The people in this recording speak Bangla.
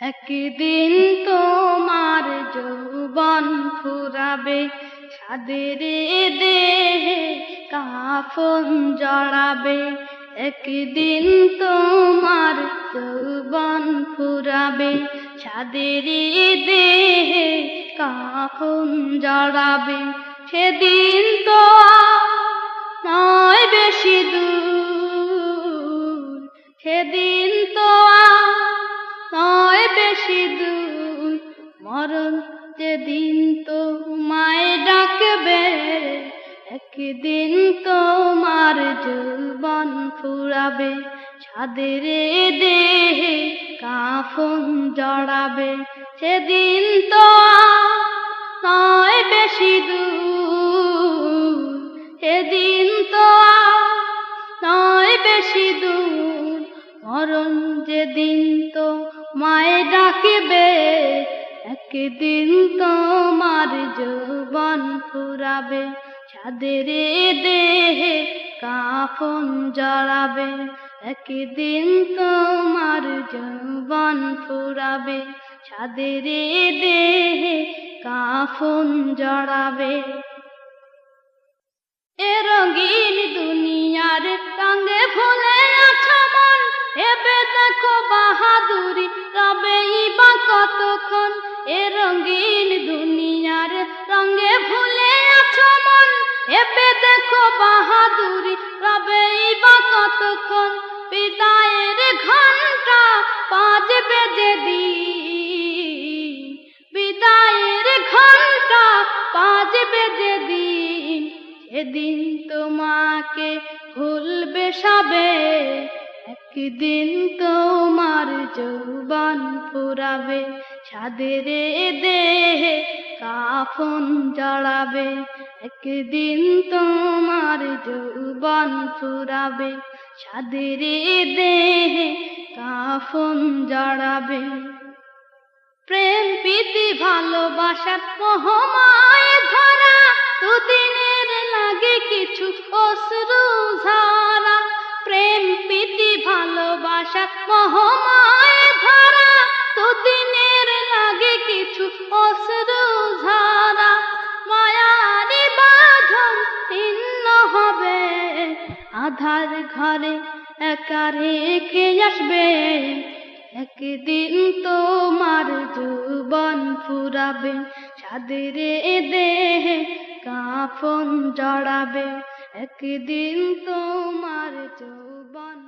একদিন তোমার যৌবন ফুরাবে সাদের দেহে কাফন জড়াবে। একদিন তোমার যৌবন ফুরাবে সাদের দেহে কাফন জড়াবে। সেদিন তো নয় বেশি দূর, সেদিন তো বেশি মরণ যেদিন তো মায় ডাকবে, একদিন তোমার যৌবন ফুরাবে, ছাদের দেহে কাফন জড়াবে, সেদিন তো নয় বেশি দূর, সেদিন তো নয় বেশি দূর, মরণ যেদিন তো মায়ে ডাকিবে, একদিন তোমার যৌবন ফুরাবে, ছাদের দেহে কাফন জড়াবে, একদিন তোমার যৌবন ফুরাবে, ছাদের দেহে কাফন জড়াবে। কতক্ষণ এ রঙিন দুনিয়ার রঙে ভুলে আছো মন? এবে দেখো বাহাদুরি রবেই বা কতক্ষণ বিদায়ের ঘণ্টা পাঁচ বেজে দিন বিদায়ের ঘণ্টা পাঁচ বেজে দিন সেদিন তোমাকে ভুলবে সবে একদিন তোমার যৌবন ফুরাবে, ছাদের দেহে কাফন জড়াবে। একদিন তোমার যৌবন ফুরাবে, ছাদের দেহে কাফন জড়াবে। প্রেম, প্রীতি ভালোবাসার মোহমায় ধরা, দুদিনের লাগে কিছু অশ্রু ভালোবাসার মোহমায় ধরা লাগে কিছু অশ্রু ঝরা। মায়ারি বাঁধন ছিন্ন হবে, আধার ঘরে একা রেখে আসবে। একদিন তোমার যৌবন ফুরাবে সাদের দেহে কাফন জড়াবে। একদিন তোমার যৌবন